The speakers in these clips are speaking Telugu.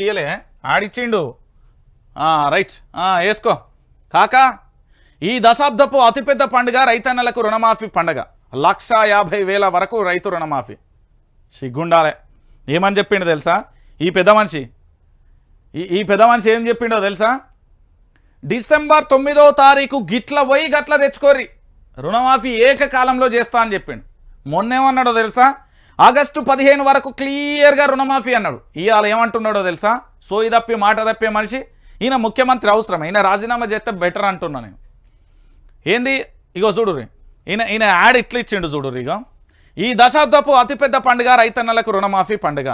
ఇయ్యలే. ఆడిచ్చిండు. రైట్. వేసుకో. కాకా ఈ దశాబ్దపు అతిపెద్ద పండుగ రైతన్నలకు రుణమాఫీ పండుగ. లక్ష యాభై వేల వరకు రైతు రుణమాఫీ. సిగ్గుండాలే. ఏమని చెప్పిండు తెలుసా? ఈ పెద్ద మనిషి. ఈ ఈ పెద్ద మనిషి ఏం చెప్పిండో తెలుసా? డిసెంబర్ తొమ్మిదో తారీఖు గిట్ల పోయి గట్ల తెచ్చుకోరి రుణమాఫీ ఏకకాలంలో చేస్తా అని చెప్పిండు. మొన్నేమన్నాడో తెలుసా? ఆగస్టు పదిహేను వరకు క్లియర్గా రుణమాఫీ అన్నాడు. ఇవాళ ఏమంటున్నాడో తెలుసా? సోయి తప్పి మాట తప్పే మనిషి. ఈయన ముఖ్యమంత్రి అవసరం. ఈయన రాజీనామా చేస్తే బెటర్ అంటున్నా నేను. ఏంది? ఇగో చూడుర్రి ఈయన ఈయన యాడ్ ఇట్లా ఇచ్చిండు చూడుర్రి ఇగో. ఈ దశాబ్దపు అతిపెద్ద పండుగ రైతన్నలకు రుణమాఫీ పండుగ.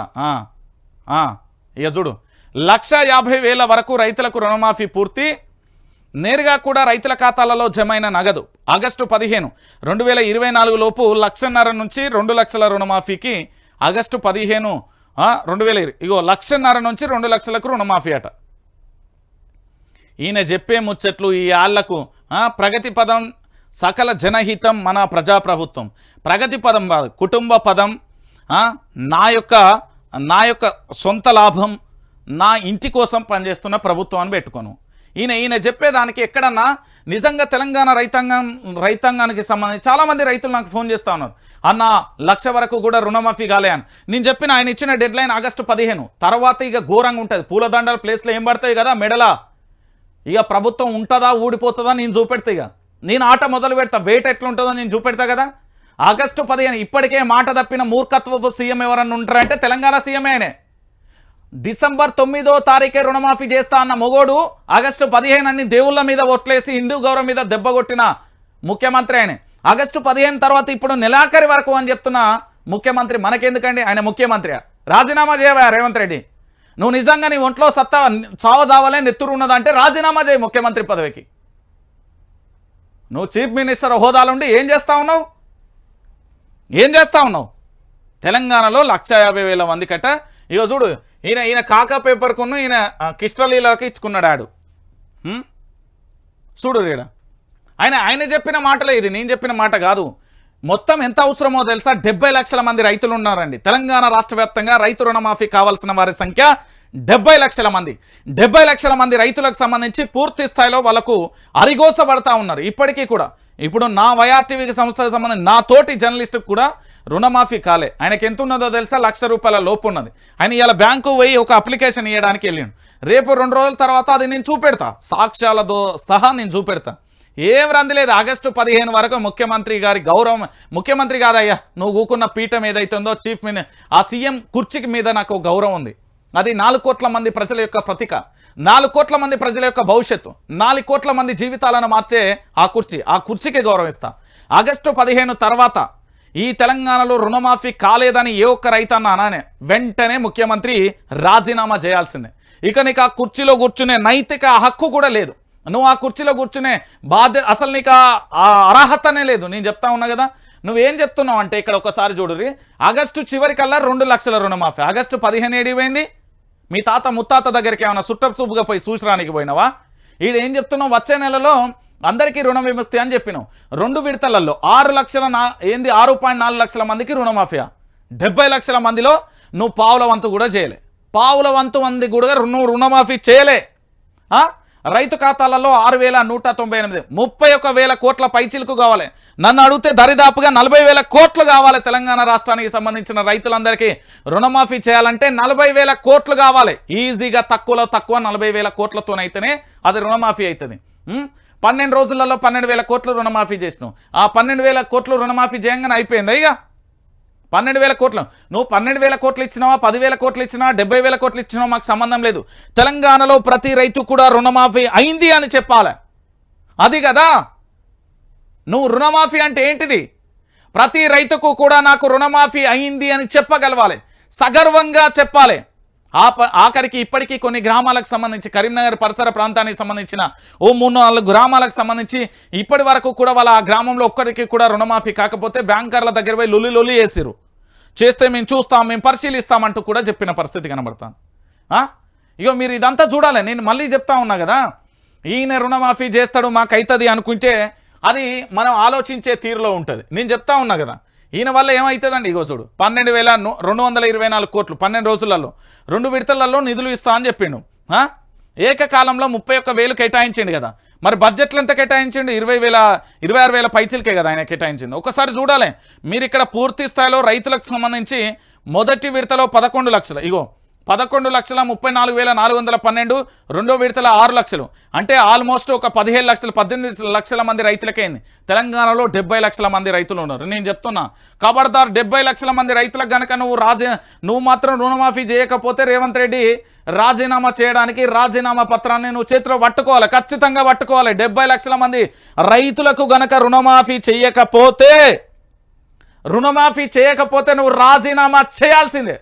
ఇక చూడు. లక్ష యాభై వేల వరకు రైతులకు రుణమాఫీ పూర్తి. నేరుగా కూడా రైతుల ఖాతాలలో జమైన నగదు. ఆగస్టు పదిహేను రెండు వేల ఇరవై నాలుగు లోపు లక్షన్నర నుంచి రెండు లక్షల రుణమాఫీకి ఆగస్టు పదిహేను రెండు వేల ఇరవై ఇగో లక్షన్నర నుంచి రెండు లక్షలకు రుణమాఫీ అట. ఈయన చెప్పే ముచ్చట్లు ఈ ఆళ్ళకు ప్రగతి పదం సకల జనహితం మన ప్రజాప్రభుత్వం. ప్రగతి పదం కాదు కుటుంబ పదం నా యొక్క నా యొక్క సొంత లాభం నా ఇంటి కోసం పనిచేస్తున్న ప్రభుత్వం అని పెట్టుకోను. ఈయన ఈయన చెప్పేదానికి ఎక్కడన్నా నిజంగా తెలంగాణ రైతాంగం రైతాంగానికి సంబంధించి చాలామంది రైతులు నాకు ఫోన్ చేస్తూ ఉన్నారు. అన్న లక్ష వరకు కూడా రుణమాఫీ కాలే అని నేను చెప్పిన ఆయన ఇచ్చిన డెడ్ లైన్ ఆగస్టు పదిహేను. తర్వాత ఇక ఘోరంగా ఉంటుంది. పూలదండల ప్లేస్లో ఏం పడతాయి కదా మెడల. ఇక ప్రభుత్వం ఉంటుందా ఊడిపోతుందా నేను చూపెడతా ఇక. నేను ఆట మొదలు పెడతా. వెయిట్ ఎట్లుంటుందో నేను చూపెడతా కదా. ఆగస్టు పదిహేను ఇప్పటికే మాట తప్పిన మూర్ఖత్వపు సీఎం ఎవరన్నా ఉంటారంటే తెలంగాణ సీఎం ఆయనే. డిసెంబర్ తొమ్మిదో తారీఖే రుణమాఫీ చేస్తా అన్న మొగోడు ఆగస్టు పదిహేను అన్ని దేవుళ్ళ మీద ఒట్లేసి హిందూ గౌరవం మీద దెబ్బ కొట్టిన ముఖ్యమంత్రి ఆయన. ఆగస్టు పదిహేను తర్వాత ఇప్పుడు నెలాఖరి వరకు అని చెప్తున్న ముఖ్యమంత్రి మనకెందుకండి? ఆయన ముఖ్యమంత్రి రాజీనామా చేయవా రేవంత్ రెడ్డి? నువ్వు నిజంగా నీ ఒంట్లో సత్తా చావజావలే నెత్తురు ఉన్నదంటే రాజీనామా చేయి ముఖ్యమంత్రి పదవికి. నువ్వు చీఫ్ మినిస్టర్ హోదాలుండి ఏం చేస్తా ఉన్నావు? ఏం చేస్తా ఉన్నావు? తెలంగాణలో లక్ష యాభై వేల మంది కట్ట. ఇక చూడు ఈయన ఈయన కాకా పేపర్కును ఈయన ఆ, ఇచ్చుకున్నాడు ఆడు. చూడు రీడ. ఆయన ఆయన చెప్పిన మాటలే ఇది నేను చెప్పిన మాట కాదు. మొత్తం ఎంత అవసరమో తెలుసా? డెబ్బై లక్షల మంది రైతులు ఉన్నారండి. తెలంగాణ రాష్ట్ర వ్యాప్తంగా రైతు రుణమాఫీ కావాల్సిన వారి సంఖ్య డెబ్బై లక్షల మంది. డెబ్బై లక్షల మంది రైతులకు సంబంధించి పూర్తి స్థాయిలో వాళ్ళకు అరిగోసబడతా ఉన్నారు. ఇప్పటికీ కూడా ఇప్పుడు నా వైఆర్టీవీకి సంస్థలకు సంబంధించి నా తోటి జర్నలిస్టుకు కూడా రుణమాఫీ కాలే. ఆయనకి ఎంత ఉన్నదో తెలుసా? లక్ష రూపాయల లోపు ఉన్నది. ఆయన ఇలా బ్యాంకు పోయి ఒక అప్లికేషన్ ఇవ్వడానికి వెళ్ళాను రేపు రెండు రోజుల తర్వాత అది నేను చూపెడతా. సాక్ష్యాలతో సహా నేను చూపెడతా. ఏం రంది లేదు. ఆగస్టు పదిహేను వరకు ముఖ్యమంత్రి గారి గౌరవం ముఖ్యమంత్రి కాదయ్యా నువ్వు ఊకున్న పీఠం ఏదైతుందో చీఫ్ మినిస్టర్ ఆ సీఎం కుర్చీకి మీద నాకు గౌరవం ఉంది. అది నాలుగు కోట్ల మంది ప్రజల యొక్క ప్రతిక. నాలుగు కోట్ల మంది ప్రజల యొక్క భవిష్యత్తు. నాలుగు కోట్ల మంది జీవితాలను మార్చే ఆ కుర్చీ. ఆ కుర్చీకి గౌరవిస్తా. ఆగస్టు పదిహేను తర్వాత ఈ తెలంగాణలో రుణమాఫీ కాలేదని ఏ ఒక్క రైతన్న అనానే. వెంటనే ముఖ్యమంత్రి రాజీనామా చేయాల్సిందే. ఇక నీకు ఆ కుర్చీలో కూర్చునే నైతిక హక్కు కూడా లేదు. నువ్వు ఆ కుర్చీలో కూర్చునే బాధ్యత అసలు నీకు ఆ- ఆ అర్హతనే లేదు. నేను చెప్తా ఉన్నా కదా. నువ్వేం చెప్తున్నావు అంటే ఇక్కడ ఒకసారి చూడుర్రి. ఆగస్టు చివరికల్లా రెండు లక్షల రుణమాఫీ. ఆగస్టు పదిహేను ఏడిపోయింది మీ తాత ముత్తాత దగ్గరికి ఏమైనా సుట్టపుసూపుగా పోయి చూసరానికి పోయినావా? ఈడ ఏం చెప్తున్నావు? వచ్చే నెలలో అందరికీ రుణ విముక్తి అని చెప్పినావు. రెండు విడతలలో ఆరు లక్షల నా ఏంది? ఆరు పాయింట్ నాలుగు లక్షల మందికి రుణమాఫియా. డెబ్బై లక్షల మందిలో నువ్వు పావుల వంతు కూడా చేయలే. పావుల వంతు మంది కూడా నువ్వు రుణమాఫీ చేయలే. రైతు ఖాతాలలో ఆరు వేల నూట తొంభై ఎనిమిది ముప్పై ఒక వేల కోట్ల పైచిలకు కావాలి. నన్ను అడిగితే దరిదాపుగా నలభై వేల కోట్లు కావాలి తెలంగాణ రాష్ట్రానికి సంబంధించిన రైతులందరికీ. రుణమాఫీ చేయాలంటే నలభై వేల కోట్లు కావాలి. ఈజీగా తక్కువలో తక్కువ నలభై వేల కోట్లతోనైతేనే అది రుణమాఫీ అవుతుంది పన్నెండు రోజులలో పన్నెండు వేల కోట్లు రుణమాఫీ చేసినాం ఆ పన్నెండు వేల కోట్లు రుణమాఫీ చేయంగానే అయిపోయింది ఇక? పన్నెండు వేల కోట్లు. నువ్వు పన్నెండు వేల కోట్లు ఇచ్చినావా పదివేల కోట్లు ఇచ్చినా డెబ్బై వేల కోట్లు ఇచ్చినావా మాకు సంబంధం లేదు. తెలంగాణలో ప్రతి రైతు కూడా రుణమాఫీ అయింది అని చెప్పాలి. అది కదా. నువ్వు రుణమాఫీ అంటే ఏంటిది? ప్రతి రైతుకు కూడా నాకు రుణమాఫీ అయింది అని చెప్పగలవాలి. సగర్వంగా చెప్పాలి. ఆ ప ఆఖరికి ఇప్పటికీ కొన్ని గ్రామాలకు సంబంధించి కరీంనగర్ పరిసర ప్రాంతానికి సంబంధించిన ఓ మూడు నాలుగు గ్రామాలకు సంబంధించి ఇప్పటి వరకు కూడా వాళ్ళ ఆ గ్రామంలో ఒక్కరికి కూడా రుణమాఫీ కాకపోతే బ్యాంకర్ల దగ్గర పోయి లొల్లి లొల్లి వేసిరు చేస్తే మేము చూస్తాం మేము పరిశీలిస్తామంటూ కూడా చెప్పిన పరిస్థితి కనబడతాను ఇగో మీరు ఇదంతా చూడాలి. నేను మళ్ళీ చెప్తా ఉన్నా కదా. ఈయన రుణమాఫీ చేస్తాడు మాకు అవుతుంది అనుకుంటే అది మనం ఆలోచించే తీరులో ఉంటుంది. నేను చెప్తా ఉన్నా కదా. ఈయన వల్ల ఏమవుతుందండి ఇగో చూడు. పన్నెండు వేల రెండు వందల ఇరవై నాలుగు కోట్లు పన్నెండు రోజులలో. రెండు విడతలలో నిధులు ఇస్తా అని చెప్పిండు. ఏకకాలంలో ముప్పై ఒక్క వేలు కేటాయించిండు కదా. మరి బడ్జెట్లు ఎంత కేటాయించండి? ఇరవై వేల ఇరవై ఆరు వేల పైచిలకే కదా ఆయన కేటాయించింది. ఒకసారి చూడాలి. మీరు ఇక్కడ పూర్తి స్థాయిలో రైతులకు సంబంధించి మొదటి విడతలో పదకొండు లక్షలు. ఇగో పదకొండు లక్షల ముప్పై నాలుగు వేల నాలుగు వందల పన్నెండు రెండో విడతల ఆరు లక్షలు. అంటే ఆల్మోస్ట్ ఒక పదిహేను లక్షలు పద్దెనిమిది లక్షల మంది రైతులకైంది తెలంగాణలో డెబ్బై లక్షల మంది రైతులు ఉన్నారు. నేను చెప్తున్నా ఖబర్దార్ డెబ్బై లక్షల మంది రైతులకు గనక నువ్వు రాజే నువ్వు మాత్రం రుణమాఫీ చేయకపోతే రేవంత్ రెడ్డి రాజీనామా చేయడానికి రాజీనామా పత్రాన్ని నువ్వు చేతిలో పట్టుకోవాలి ఖచ్చితంగా పట్టుకోవాలి. డెబ్బై లక్షల మంది రైతులకు గనక రుణమాఫీ చేయకపోతే రుణమాఫీ చేయకపోతే నువ్వు రాజీనామా చేయాల్సిందే.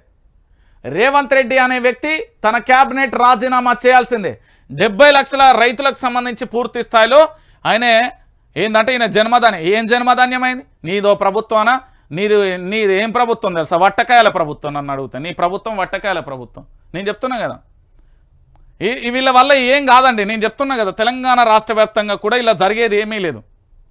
రేవంత్ రెడ్డి అనే వ్యక్తి తన క్యాబినెట్ రాజీనామా చేయాల్సిందే. డెబ్బై లక్షల రైతులకు సంబంధించి పూర్తి స్థాయిలో ఆయనే ఏంటంటే ఈయన జన్మధాన్యం. ఏం జన్మధాన్యమైంది? నీదో ప్రభుత్వానా? నీది నీది ఏం ప్రభుత్వం తెలుసా? వట్టకాయల ప్రభుత్వం నన్ను అడుగుతాను నీ ప్రభుత్వం వట్టకాయల ప్రభుత్వం. నేను చెప్తున్నా కదా. ఈ వీళ్ళ వల్ల ఏం కాదండి. నేను చెప్తున్నా కదా. తెలంగాణ రాష్ట్ర వ్యాప్తంగా కూడా ఇలా జరిగేది ఏమీ లేదు.